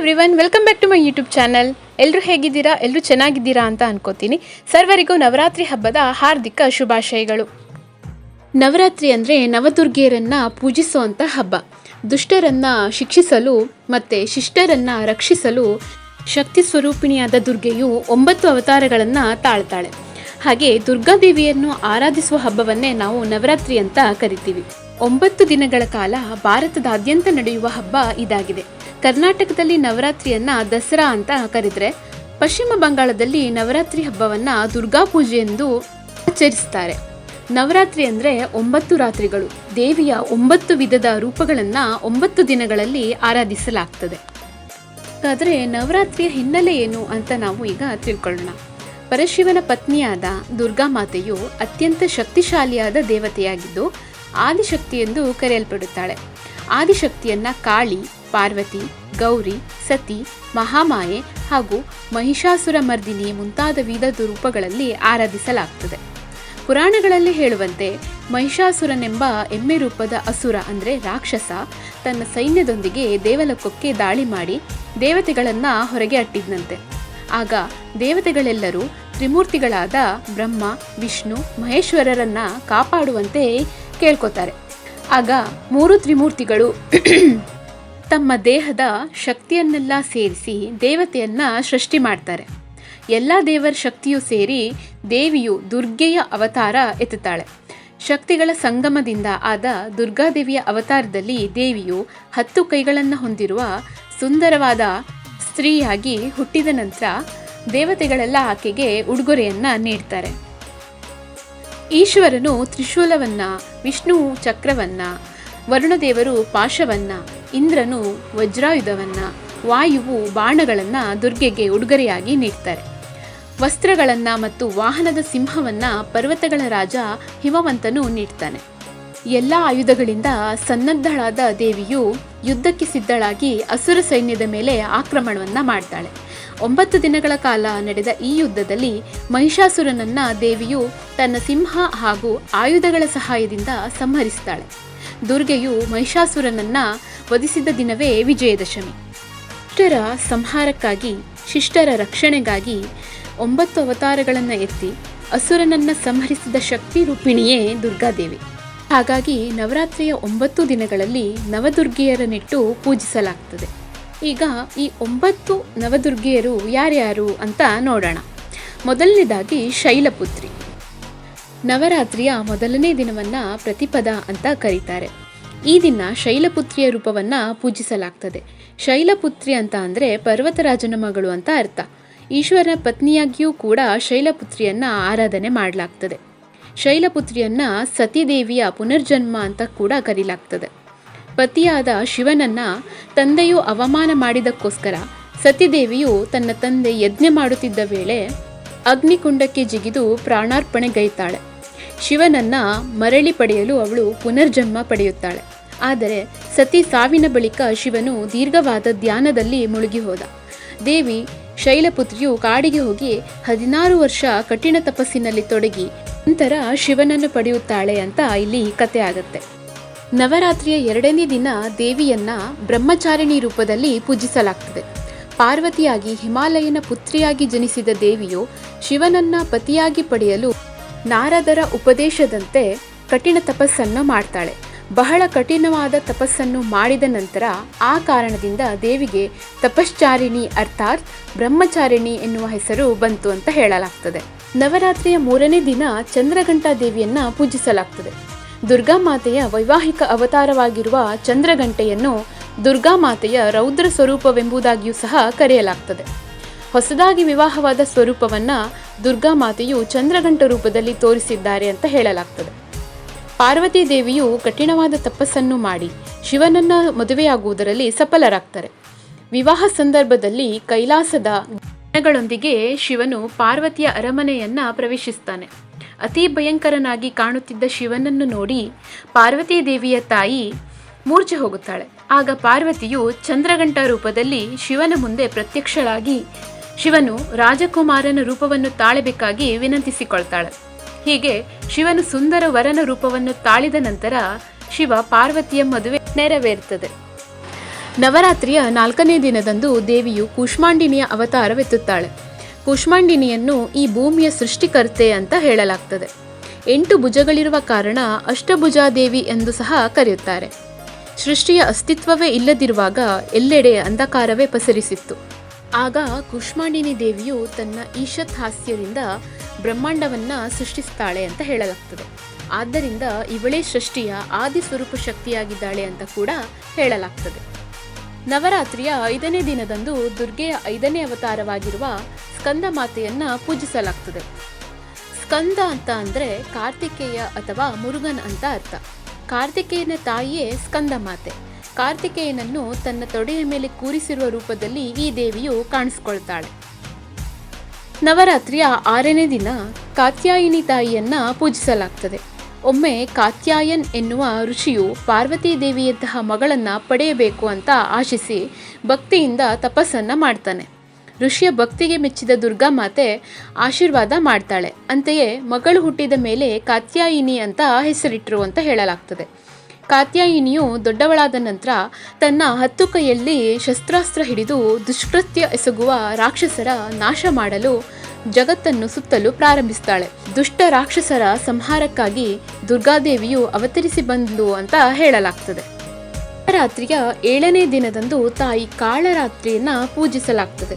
Everyone welcome back to my YouTube channel ಎಲ್ಲರೂ ಹೇಗಿದ್ದೀರಾ? ಎಲ್ಲರೂ ಚೆನ್ನಾಗಿದ್ದೀರಾ ಅಂತ ಅನ್ಕೋತೀನಿ. ಸರ್ವರಿಗೂ ನವರಾತ್ರಿ ಹಬ್ಬದ ಹಾರ್ದಿಕ ಶುಭಾಶಯಗಳು. ನವರಾತ್ರಿ ಅಂದರೆ ನವದುರ್ಗೆಯರನ್ನು ಪೂಜಿಸುವಂಥ ಹಬ್ಬ. ದುಷ್ಟರನ್ನು ಶಿಕ್ಷಿಸಲು ಮತ್ತು ಶಿಷ್ಟರನ್ನು ರಕ್ಷಿಸಲು ಶಕ್ತಿ ಸ್ವರೂಪಿಣಿಯಾದ ದುರ್ಗೆಯು ಒಂಬತ್ತು ಅವತಾರಗಳನ್ನು ತಾಳ್ತಾಳೆ. ಹಾಗೆ ದುರ್ಗಾದೇವಿಯನ್ನು ಆರಾಧಿಸುವ ಹಬ್ಬವನ್ನೇ ನಾವು ನವರಾತ್ರಿ ಅಂತ ಕರಿತೀವಿ. ಒಂಬತ್ತು ದಿನಗಳ ಕಾಲ ಭಾರತದಾದ್ಯಂತ ನಡೆಯುವ ಹಬ್ಬ ಇದಾಗಿದೆ. ಕರ್ನಾಟಕದಲ್ಲಿ ನವರಾತ್ರಿಯನ್ನ ದಸರಾ ಅಂತ ಕರೆದ್ರೆ ಪಶ್ಚಿಮ ಬಂಗಾಳದಲ್ಲಿ ನವರಾತ್ರಿ ಹಬ್ಬವನ್ನ ದುರ್ಗಾ ಪೂಜೆ ಎಂದು ಆಚರಿಸ್ತಾರೆ. ನವರಾತ್ರಿ ಅಂದರೆ ಒಂಬತ್ತು ರಾತ್ರಿಗಳು. ದೇವಿಯ ಒಂಬತ್ತು ವಿಧದ ರೂಪಗಳನ್ನು ಒಂಬತ್ತು ದಿನಗಳಲ್ಲಿ ಆರಾಧಿಸಲಾಗ್ತದೆ. ಆದರೆ ನವರಾತ್ರಿಯ ಹಿನ್ನೆಲೆ ಏನು ಅಂತ ನಾವು ಈಗ ತಿಳ್ಕೊಳ್ಳೋಣ. ಪರಶಿವನ ಪತ್ನಿಯಾದ ದುರ್ಗಾ ಮಾತೆಯು ಅತ್ಯಂತ ಶಕ್ತಿಶಾಲಿಯಾದ ದೇವತೆಯಾಗಿದ್ದು ಆದಿಶಕ್ತಿ ಎಂದು ಕರೆಯಲ್ಪಡುತ್ತಾಳೆ. ಆದಿಶಕ್ತಿಯನ್ನ ಕಾಳಿ ಪಾರ್ವತಿ, ಗೌರಿ, ಸತಿ, ಮಹಾಮಾಯೆ ಹಾಗೂ ಮಹಿಷಾಸುರ ಮರ್ದಿನಿ ಮುಂತಾದ ವಿವಿಧ ರೂಪಗಳಲ್ಲಿ ಆರಾಧಿಸಲಾಗ್ತದೆ. ಪುರಾಣಗಳಲ್ಲಿ ಹೇಳುವಂತೆ ಮಹಿಷಾಸುರನೆಂಬ ಎಮ್ಮೆ ರೂಪದ ಅಸುರ ಅಂದರೆ ರಾಕ್ಷಸ ತನ್ನ ಸೈನ್ಯದೊಂದಿಗೆ ದೇವಲೋಕಕ್ಕೆ ದಾಳಿ ಮಾಡಿ ದೇವತೆಗಳನ್ನು ಹೊರಗೆ ಅಟ್ಟಿದ್ನಂತೆ. ಆಗ ದೇವತೆಗಳೆಲ್ಲರೂ ತ್ರಿಮೂರ್ತಿಗಳಾದ ಬ್ರಹ್ಮ, ವಿಷ್ಣು, ಮಹೇಶ್ವರರನ್ನ ಕಾಪಾಡುವಂತೆ ಕೇಳ್ಕೊತಾರೆ. ಆಗ ಮೂರು ತ್ರಿಮೂರ್ತಿಗಳು ತಮ್ಮ ದೇಹದ ಶಕ್ತಿಯನ್ನೆಲ್ಲ ಸೇರಿಸಿ ದೇವತೆಯನ್ನು ಸೃಷ್ಟಿ ಮಾಡ್ತಾರೆ. ಎಲ್ಲ ದೇವರ ಶಕ್ತಿಯು ಸೇರಿ ದೇವಿಯು ದುರ್ಗೆಯ ಅವತಾರ ಎತ್ತುತ್ತಾಳೆ. ಶಕ್ತಿಗಳ ಸಂಗಮದಿಂದ ಆದ ದುರ್ಗಾದೇವಿಯ ಅವತಾರದಲ್ಲಿ ದೇವಿಯು ಹತ್ತು ಕೈಗಳನ್ನು ಹೊಂದಿರುವ ಸುಂದರವಾದ ಸ್ತ್ರೀಯಾಗಿ ಹುಟ್ಟಿದ ನಂತರ ದೇವತೆಗಳೆಲ್ಲ ಆಕೆಗೆ ಉಡುಗೊರೆಯನ್ನು ನೀಡ್ತಾರೆ. ಈಶ್ವರನು ತ್ರಿಶೂಲವನ್ನ, ವಿಷ್ಣು ಚಕ್ರವನ್ನ, ವರುಣದೇವರು ಪಾಶವನ್ನ ಇಂದ್ರನು ವಜ್ರಾಯುಧವನ್ನು, ವಾಯುವು ಬಾಣಗಳನ್ನು ದುರ್ಗೆಗೆ ಉಡುಗೊರೆಯಾಗಿ ನೀಡ್ತಾರೆ. ವಸ್ತ್ರಗಳನ್ನು ಮತ್ತು ವಾಹನದ ಸಿಂಹವನ್ನ ಪರ್ವತಗಳ ರಾಜ ಹಿಮವಂತನು ನೀಡ್ತಾನೆ. ಎಲ್ಲ ಆಯುಧಗಳಿಂದ ಸನ್ನದ್ಧಳಾದ ದೇವಿಯು ಯುದ್ಧಕ್ಕೆ ಸಿದ್ಧಳಾಗಿ ಅಸುರ ಸೈನ್ಯದ ಮೇಲೆ ಆಕ್ರಮಣವನ್ನ ಮಾಡ್ತಾಳೆ. ಒಂಬತ್ತು ದಿನಗಳ ಕಾಲ ನಡೆದ ಈ ಯುದ್ಧದಲ್ಲಿ ಮಹಿಷಾಸುರನನ್ನ ದೇವಿಯು ತನ್ನ ಸಿಂಹ ಹಾಗೂ ಆಯುಧಗಳ ಸಹಾಯದಿಂದ ಸಂಹರಿಸ್ತಾಳೆ. ದುರ್ಗೆಯು ಮಹಿಷಾಸುರನನ್ನ ವಧಿಸಿದ ದಿನವೇ ವಿಜಯದಶಮಿ. ದುಷ್ಟರ ಸಂಹಾರಕ್ಕಾಗಿ, ಶಿಷ್ಟರ ರಕ್ಷಣೆಗಾಗಿ ಒಂಬತ್ತು ಅವತಾರಗಳನ್ನು ಎತ್ತಿ ಅಸುರನನ್ನು ಸಂಹರಿಸಿದ ಶಕ್ತಿ ರೂಪಿಣಿಯೇ ದುರ್ಗಾದೇವಿ. ಹಾಗಾಗಿ ನವರಾತ್ರಿಯ ಒಂಬತ್ತು ದಿನಗಳಲ್ಲಿ ನವದುರ್ಗಿಯರನ್ನಿಟ್ಟು ಪೂಜಿಸಲಾಗ್ತದೆ. ಈಗ ಈ ಒಂಬತ್ತು ನವದುರ್ಗಿಯರು ಯಾರ್ಯಾರು ಅಂತ ನೋಡೋಣ. ಮೊದಲನೇದಾಗಿ ಶೈಲಪುತ್ರಿ. ನವರಾತ್ರಿಯ ಮೊದಲನೇ ದಿನವನ್ನು ಪ್ರತಿಪದ ಅಂತ ಕರೀತಾರೆ. ಈ ದಿನ ಶೈಲಪುತ್ರಿಯ ರೂಪವನ್ನ ಪೂಜಿಸಲಾಗ್ತದೆ. ಶೈಲಪುತ್ರಿ ಅಂತ ಅಂದರೆ ಪರ್ವತರಾಜನ ಮಗಳು ಅಂತ ಅರ್ಥ. ಈಶ್ವರನ ಪತ್ನಿಯಾಗಿಯೂ ಕೂಡ ಶೈಲಪುತ್ರಿಯನ್ನ ಆರಾಧನೆ ಮಾಡಲಾಗ್ತದೆ. ಶೈಲಪುತ್ರಿಯನ್ನ ಸತೀದೇವಿಯ ಪುನರ್ಜನ್ಮ ಅಂತ ಕೂಡ ಕರೀಲಾಗ್ತದೆ. ಪತಿಯಾದ ಶಿವನನ್ನ ತಂದೆಯು ಅವಮಾನ ಮಾಡಿದಕ್ಕೋಸ್ಕರ ಸತಿದೇವಿಯು ತನ್ನ ತಂದೆ ಯಜ್ಞ ಮಾಡುತ್ತಿದ್ದ ವೇಳೆ ಅಗ್ನಿಕುಂಡಕ್ಕೆ ಜಿಗಿದು ಪ್ರಾಣಾರ್ಪಣೆಗೈತಾಳೆ. ಶಿವನನ್ನ ಮರಳಿ ಪಡೆಯಲು ಅವಳು ಪುನರ್ಜನ್ಮ ಪಡೆಯುತ್ತಾಳೆ. ಆದರೆ ಸತಿ ಸಾವಿನ ಬಳಿಕ ಶಿವನು ದೀರ್ಘವಾದ ಧ್ಯಾನದಲ್ಲಿ ಮುಳುಗಿ ಹೋದ ದೇವಿ ಶೈಲಪುತ್ರಿಯು ಕಾಡಿಗೆ ಹೋಗಿ ಹದಿನಾರು ವರ್ಷ ಕಠಿಣ ತಪಸ್ಸಿನಲ್ಲಿ ತೊಡಗಿ, ನಂತರ ಶಿವನನ್ನು ಪಡೆಯುತ್ತಾಳೆ ಅಂತ ಇಲ್ಲಿ ಕತೆ ಆಗತ್ತೆ. ನವರಾತ್ರಿಯ ಎರಡನೇ ದಿನ ದೇವಿಯನ್ನ ಬ್ರಹ್ಮಚಾರಿಣಿ ರೂಪದಲ್ಲಿ ಪೂಜಿಸಲಾಗ್ತದೆ. ಪಾರ್ವತಿಯಾಗಿ ಹಿಮಾಲಯನ ಪುತ್ರಿಯಾಗಿ ಜನಿಸಿದ ದೇವಿಯು ಶಿವನನ್ನ ಪತಿಯಾಗಿ ಪಡೆಯಲು ನಾರದರ ಉಪದೇಶದಂತೆ ಕಠಿಣ ತಪಸ್ಸನ್ನು ಮಾಡ್ತಾಳೆ. ಬಹಳ ಕಠಿಣವಾದ ತಪಸ್ಸನ್ನು ಮಾಡಿದ ನಂತರ ಆ ಕಾರಣದಿಂದ ದೇವಿಗೆ ತಪಶ್ಚಾರಿಣಿ ಅರ್ಥಾತ್ ಬ್ರಹ್ಮಚಾರಿಣಿ ಎನ್ನುವ ಹೆಸರು ಬಂತು ಅಂತ ಹೇಳಲಾಗ್ತದೆ. ನವರಾತ್ರಿಯ ಮೂರನೇ ದಿನ ಚಂದ್ರಘಂಟಾ ದೇವಿಯನ್ನ ಪೂಜಿಸಲಾಗ್ತದೆ. ದುರ್ಗಾ ಮಾತೆಯ ವೈವಾಹಿಕ ಅವತಾರವಾಗಿರುವ ಚಂದ್ರಗಂಟೆಯನ್ನು ದುರ್ಗಾಮಾತೆಯ ರೌದ್ರ ಸ್ವರೂಪವೆಂಬುದಾಗಿಯೂ ಸಹ ಕರೆಯಲಾಗ್ತದೆ. ಹೊಸದಾಗಿ ವಿವಾಹವಾದ ಸ್ವರೂಪವನ್ನು ದುರ್ಗಾ ಮಾತೆಯು ಚಂದ್ರಗಂಟ ರೂಪದಲ್ಲಿ ತೋರಿಸಿದ್ದಾರೆ ಅಂತ ಹೇಳಲಾಗ್ತದೆ. ಪಾರ್ವತಿ ದೇವಿಯು ಕಠಿಣವಾದ ತಪಸ್ಸನ್ನು ಮಾಡಿ ಶಿವನನ್ನ ಮದುವೆಯಾಗುವುದರಲ್ಲಿ ಸಫಲರಾಗ್ತಾರೆ. ವಿವಾಹ ಸಂದರ್ಭದಲ್ಲಿ ಕೈಲಾಸದ ಜನಗಳೊಂದಿಗೆ ಶಿವನು ಪಾರ್ವತಿಯ ಅರಮನೆಯನ್ನ ಪ್ರವೇಶಿಸ್ತಾನೆ. ಅತಿ ಭಯಂಕರನಾಗಿ ಕಾಣುತ್ತಿದ್ದ ಶಿವನನ್ನು ನೋಡಿ ಪಾರ್ವತಿ ದೇವಿಯ ತಾಯಿ ಮೂರ್ಛೆ ಹೋಗುತ್ತಾಳೆ. ಆಗ ಪಾರ್ವತಿಯು ಚಂದ್ರಗಂಟ ರೂಪದಲ್ಲಿ ಶಿವನ ಮುಂದೆ ಪ್ರತ್ಯಕ್ಷಳಾಗಿ ಶಿವನು ರಾಜಕುಮಾರನ ರೂಪವನ್ನು ತಾಳಬೇಕಾಗಿ ವಿನಂತಿಸಿಕೊಳ್ತಾಳೆ. ಹೀಗೆ ಶಿವನು ಸುಂದರ ವರನ ರೂಪವನ್ನು ತಾಳಿದ ನಂತರ ಶಿವ ಪಾರ್ವತಿಯ ಮದುವೆ ನೆರವೇರುತ್ತದೆ ನವರಾತ್ರಿಯ ನಾಲ್ಕನೇ ದಿನದಂದು ದೇವಿಯು ಕುಷ್ಮಾಂಡಿನಿಯ ಅವತಾರವೆತ್ತುತ್ತಾಳೆ. ಕುಷ್ಮಾಂಡಿನಿಯನ್ನು ಈ ಭೂಮಿಯ ಸೃಷ್ಟಿಕರ್ತೆ ಅಂತ ಹೇಳಲಾಗ್ತದೆ. ಎಂಟು ಭುಜಗಳಿರುವ ಕಾರಣ ಅಷ್ಟಭುಜಾದೇವಿ ಎಂದು ಸಹ ಕರೆಯುತ್ತಾರೆ. ಸೃಷ್ಟಿಯ ಅಸ್ತಿತ್ವವೇ ಇಲ್ಲದಿರುವಾಗ ಎಲ್ಲೆಡೆ ಅಂಧಕಾರವೇ ಪಸರಿಸಿತ್ತು. ಆಗ ಕುಷ್ಮಾಂಡಿನಿ ದೇವಿಯು ತನ್ನ ಈಶತ್ ಹಾಸ್ಯದಿಂದ ಬ್ರಹ್ಮಾಂಡವನ್ನ ಸೃಷ್ಟಿಸ್ತಾಳೆ ಅಂತ ಹೇಳಲಾಗ್ತದೆ. ಆದ್ದರಿಂದ ಇವಳೇ ಸೃಷ್ಟಿಯ ಆದಿ ಸ್ವರೂಪ ಶಕ್ತಿಯಾಗಿದ್ದಾಳೆ ಅಂತ ಕೂಡ ಹೇಳಲಾಗ್ತದೆ. ನವರಾತ್ರಿಯ ಐದನೇ ದಿನದಂದು ದುರ್ಗೆಯ ಐದನೇ ಅವತಾರವಾಗಿರುವ ಸ್ಕಂದ ಮಾತೆಯನ್ನ ಪೂಜಿಸಲಾಗ್ತದೆ. ಸ್ಕಂದ ಅಂತ ಅಂದರೆ ಕಾರ್ತಿಕೇಯ ಅಥವಾ ಮುರುಗನ್ ಅಂತ ಅರ್ಥ. ಕಾರ್ತಿಕೇಯನ ತಾಯಿಯೇ ಸ್ಕಂದ ಮಾತೆ. ಕಾರ್ತಿಕೇಯನನ್ನು ತನ್ನ ತೊಡೆಯ ಮೇಲೆ ಕೂರಿಸಿರುವ ರೂಪದಲ್ಲಿ ಈ ದೇವಿಯು ಕಾಣಿಸ್ಕೊಳ್ತಾಳೆ. ನವರಾತ್ರಿಯ ಆರನೇ ದಿನ ಕಾತ್ಯಾಯಿನಿ ತಾಯಿಯನ್ನ ಪೂಜಿಸಲಾಗ್ತದೆ. ಒಮ್ಮೆ ಕಾತ್ಯಾಯನ್ ಎನ್ನುವ ಋಷಿಯು ಪಾರ್ವತಿ ದೇವಿಯಂತಹ ಮಗಳನ್ನ ಪಡೆಯಬೇಕು ಅಂತ ಆಶಿಸಿ ಭಕ್ತಿಯಿಂದ ತಪಸ್ಸನ್ನು ಮಾಡ್ತಾನೆ. ಋಷಿಯ ಭಕ್ತಿಗೆ ಮೆಚ್ಚಿದ ದುರ್ಗಾ ಮಾತೆ ಆಶೀರ್ವಾದ ಮಾಡ್ತಾಳೆ. ಅಂತೆಯೇ ಮಗಳು ಹುಟ್ಟಿದ ಮೇಲೆ ಕಾತ್ಯಾಯಿನಿ ಅಂತ ಹೆಸರಿಟ್ಟರು ಅಂತ ಹೇಳಲಾಗ್ತದೆ. ಕಾತ್ಯಾಯಿನಿಯು ದೊಡ್ಡವಳಾದ ನಂತರ ತನ್ನ ಹತ್ತು ಕೈಯಲ್ಲಿ ಶಸ್ತ್ರಾಸ್ತ್ರ ಹಿಡಿದು ದುಷ್ಕೃತ್ಯ ಎಸಗುವ ರಾಕ್ಷಸರ ನಾಶ ಮಾಡಲು ಜಗತ್ತನ್ನು ಸುತ್ತಲು ಪ್ರಾರಂಭಿಸ್ತಾಳೆ. ದುಷ್ಟ ರಾಕ್ಷಸರ ಸಂಹಾರಕ್ಕಾಗಿ ದುರ್ಗಾದೇವಿಯು ಅವತರಿಸಿ ಬಂದು ಅಂತ ಹೇಳಲಾಗ್ತದೆ. ರಾತ್ರಿಯ ಏಳನೇ ದಿನದಂದು ತಾಯಿ ಕಾಳರಾತ್ರಿಯನ್ನ ಪೂಜಿಸಲಾಗ್ತದೆ.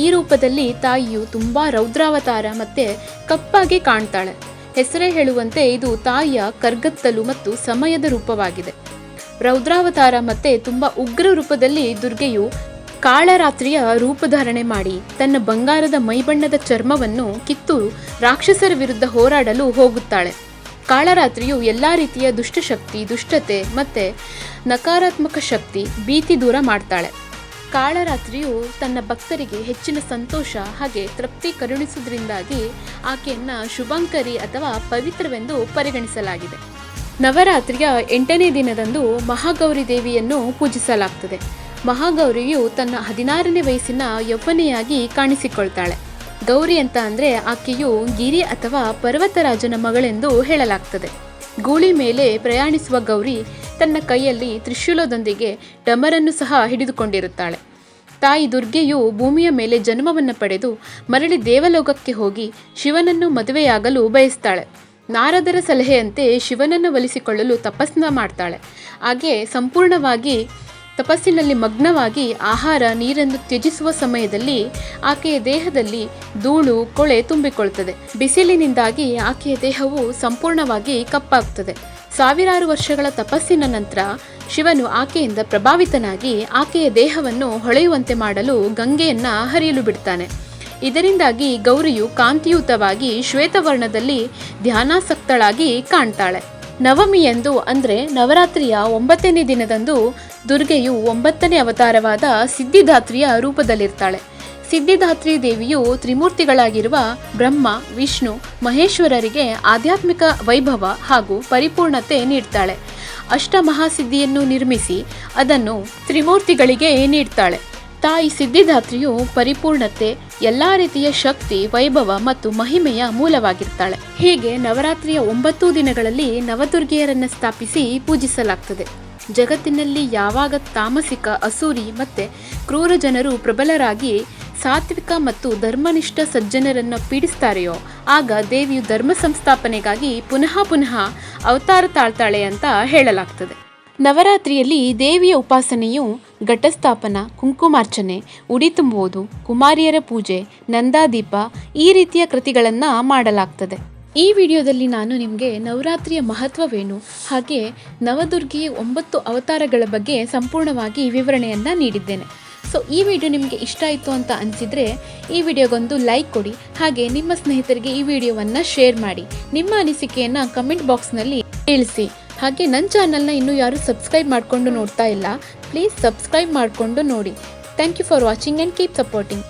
ಈ ರೂಪದಲ್ಲಿ ತಾಯಿಯು ತುಂಬಾ ರೌದ್ರಾವತಾರ ಮತ್ತೆ ಕಪ್ಪಾಗಿ ಕಾಣ್ತಾಳೆ. ಹೆಸರೇ ಹೇಳುವಂತೆ ಇದು ತಾಯಿಯ ಕರ್ಗತ್ತಲು ಮತ್ತು ಸಮಯದ ರೂಪವಾಗಿದೆ. ರೌದ್ರಾವತಾರ ಮತ್ತೆ ತುಂಬಾ ಉಗ್ರ ರೂಪದಲ್ಲಿ ದುರ್ಗೆಯು ಕಾಳರಾತ್ರಿಯ ರೂಪಧಾರಣೆ ಮಾಡಿ ತನ್ನ ಬಂಗಾರದ ಮೈಬಣ್ಣದ ಚರ್ಮವನ್ನು ಕಿತ್ತು ರಾಕ್ಷಸರ ವಿರುದ್ಧ ಹೋರಾಡಲು ಹೋಗುತ್ತಾಳೆ. ಕಾಳರಾತ್ರಿಯು ಎಲ್ಲ ರೀತಿಯ ದುಷ್ಟಶಕ್ತಿ, ದುಷ್ಟತೆ ಮತ್ತೆ ನಕಾರಾತ್ಮಕ ಶಕ್ತಿ ಭೀತಿ ದೂರ ಮಾಡ್ತಾಳೆ. ಕಾಳರಾತ್ರಿಯು ತನ್ನ ಭಕ್ತರಿಗೆ ಹೆಚ್ಚಿನ ಸಂತೋಷ ಹಾಗೆ ತೃಪ್ತಿ ಕರುಣಿಸುವುದರಿಂದಾಗಿ ಆಕೆಯನ್ನ ಶುಭಂಕರಿ ಅಥವಾ ಪವಿತ್ರವೆಂದು ಪರಿಗಣಿಸಲಾಗಿದೆ. ನವರಾತ್ರಿಯ ಎಂಟನೇ ದಿನದಂದು ಮಹಾಗೌರಿ ದೇವಿಯನ್ನು ಪೂಜಿಸಲಾಗ್ತದೆ. ಮಹಾಗೌರಿಯು ತನ್ನ ಹದಿನಾರನೇ ವಯಸ್ಸಿನ ಯೌವನೆಯಾಗಿ ಕಾಣಿಸಿಕೊಳ್ತಾಳೆ. ಗೌರಿ ಅಂತ ಅಂದರೆ ಆಕೆಯು ಗಿರಿ ಅಥವಾ ಪರ್ವತರಾಜನ ಮಗಳೆಂದು ಹೇಳಲಾಗ್ತದೆ. ಗೂಳಿ ಮೇಲೆ ಪ್ರಯಾಣಿಸುವ ಗೌರಿ ತನ್ನ ಕೈಯಲ್ಲಿ ತ್ರಿಶೂಲದೊಂದಿಗೆ ಡಮರನ್ನು ಸಹ ಹಿಡಿದುಕೊಂಡಿರುತ್ತಾಳೆ. ತಾಯಿ ದುರ್ಗೆಯು ಭೂಮಿಯ ಮೇಲೆ ಜನ್ಮವನ್ನು ಪಡೆದು ಮರಳಿ ದೇವಲೋಕಕ್ಕೆ ಹೋಗಿ ಶಿವನನ್ನು ಮದುವೆಯಾಗಲು ಬಯಸ್ತಾಳೆ. ನಾರದರ ಸಲಹೆಯಂತೆ ಶಿವನನ್ನು ಒಲಿಸಿಕೊಳ್ಳಲು ತಪಸ್ಸನ್ನ ಮಾಡ್ತಾಳೆ. ಹಾಗೆ ಸಂಪೂರ್ಣವಾಗಿ ತಪಸ್ಸಿನಲ್ಲಿ ಮಗ್ನವಾಗಿ ಆಹಾರ, ನೀರನ್ನು ತ್ಯಜಿಸುವ ಸಮಯದಲ್ಲಿ ಆಕೆಯ ದೇಹದಲ್ಲಿ ಧೂಳು, ಕೊಳೆ ತುಂಬಿಕೊಳ್ತದೆ ಬಿಸಿಲಿನಿಂದಾಗಿ ಆಕೆಯ ದೇಹವು ಸಂಪೂರ್ಣವಾಗಿ ಕಪ್ಪಾಗ್ತದೆ. ಸಾವಿರಾರು ವರ್ಷಗಳ ತಪಸ್ಸಿನ ನಂತರ ಶಿವನು ಆಕೆಯಿಂದ ಪ್ರಭಾವಿತನಾಗಿ ಆಕೆಯ ದೇಹವನ್ನು ಹೊಳೆಯುವಂತೆ ಮಾಡಲು ಗಂಗೆಯನ್ನ ಹರಿಯಲು ಬಿಡ್ತಾನೆ. ಇದರಿಂದಾಗಿ ಗೌರಿಯು ಕಾಂತಿಯುತವಾಗಿ ಶ್ವೇತವರ್ಣದಲ್ಲಿ ಧ್ಯಾನಾಸಕ್ತಳಾಗಿ ಕಾಣ್ತಾಳೆ. ನವಮಿಯಂದು ಅಂದರೆ ನವರಾತ್ರಿಯ ಒಂಬತ್ತನೇ ದಿನದಂದು ದುರ್ಗೆಯು ಒಂಬತ್ತನೇ ಅವತಾರವಾದ ಸಿದ್ಧಿದಾತ್ರಿಯ ರೂಪದಲ್ಲಿರ್ತಾಳೆ. ಸಿದ್ಧಿದಾತ್ರಿ ದೇವಿಯು ತ್ರಿಮೂರ್ತಿಗಳಾಗಿರುವ ಬ್ರಹ್ಮ, ವಿಷ್ಣು, ಮಹೇಶ್ವರರಿಗೆ ಆಧ್ಯಾತ್ಮಿಕ ವೈಭವ ಹಾಗೂ ಪರಿಪೂರ್ಣತೆ ನೀಡ್ತಾಳೆ. ಅಷ್ಟಮಹಾಸಿದ್ಧಿಯನ್ನು ನಿರ್ಮಿಸಿ ಅದನ್ನು ತ್ರಿಮೂರ್ತಿಗಳಿಗೆ ನೀಡ್ತಾಳೆ. ತಾಯಿ ಸಿದ್ಧಿದಾತ್ರಿಯು ಪರಿಪೂರ್ಣತೆ, ಎಲ್ಲ ರೀತಿಯ ಶಕ್ತಿ, ವೈಭವ ಮತ್ತು ಮಹಿಮೆಯ ಮೂಲವಾಗಿರ್ತಾಳೆ. ಹೀಗೆ ನವರಾತ್ರಿಯ ಒಂಬತ್ತು ದಿನಗಳಲ್ಲಿ ನವದುರ್ಗೆಯರನ್ನು ಸ್ಥಾಪಿಸಿ ಪೂಜಿಸಲಾಗ್ತದೆ. ಜಗತ್ತಿನಲ್ಲಿ ಯಾವಾಗ ತಾಮಸಿಕ, ಅಸೂರಿ ಮತ್ತು ಕ್ರೂರ ಜನರು ಪ್ರಬಲರಾಗಿ ಸಾತ್ವಿಕ ಮತ್ತು ಧರ್ಮನಿಷ್ಠ ಸಜ್ಜನರನ್ನು ಪೀಡಿಸ್ತಾರೆಯೋ, ಆಗ ದೇವಿಯು ಧರ್ಮ ಸಂಸ್ಥಾಪನೆಗಾಗಿ ಪುನಃ ಪುನಃ ಅವತಾರ ತಾಳ್ತಾಳೆ ಅಂತ ಹೇಳಲಾಗ್ತದೆ. ನವರಾತ್ರಿಯಲ್ಲಿ ದೇವಿಯ ಉಪಾಸನೆಯು ಘಟಸ್ಥಾಪನ, ಕುಂಕುಮಾರ್ಚನೆ, ಉಡಿ ತುಂಬುವುದು ಕುಮಾರಿಯರ ಪೂಜೆ, ನಂದಾದೀಪ ಈ ರೀತಿಯ ಕೃತಿಗಳನ್ನು ಮಾಡಲಾಗ್ತದೆ. ಈ ವಿಡಿಯೋದಲ್ಲಿ ನಾನು ನಿಮಗೆ ನವರಾತ್ರಿಯ ಮಹತ್ವವೇನು, ಹಾಗೆ ನವದುರ್ಗಿಯ ಒಂಬತ್ತು ಅವತಾರಗಳ ಬಗ್ಗೆ ಸಂಪೂರ್ಣವಾಗಿ ವಿವರಣೆಯನ್ನು ನೀಡಿದ್ದೇನೆ. ಸೊ ಈ ವಿಡಿಯೋ ನಿಮಗೆ ಇಷ್ಟ ಆಯಿತು ಅಂತ ಅನಿಸಿದರೆ ಈ ವಿಡಿಯೋಗೊಂದು ಲೈಕ್ ಕೊಡಿ. ಹಾಗೆ ನಿಮ್ಮ ಸ್ನೇಹಿತರಿಗೆ ಈ ವಿಡಿಯೋವನ್ನು ಶೇರ್ ಮಾಡಿ. ನಿಮ್ಮ ಅನಿಸಿಕೆಯನ್ನು ಕಮೆಂಟ್ ಬಾಕ್ಸ್ನಲ್ಲಿ ತಿಳಿಸಿ. ಹಾಗೆ ನನ್ನ ಚಾನಲ್ನ ಇನ್ನೂ ಯಾರು ಸಬ್ಸ್ಕ್ರೈಬ್ ಮಾಡಿಕೊಂಡು ನೋಡ್ತಾ ಇಲ್ಲ ಪ್ಲೀಸ್ ಸಬ್ಸ್ಕ್ರೈಬ್ ಮಾಡಿಕೊಂಡು ನೋಡಿ. Thank you for watching and keep supporting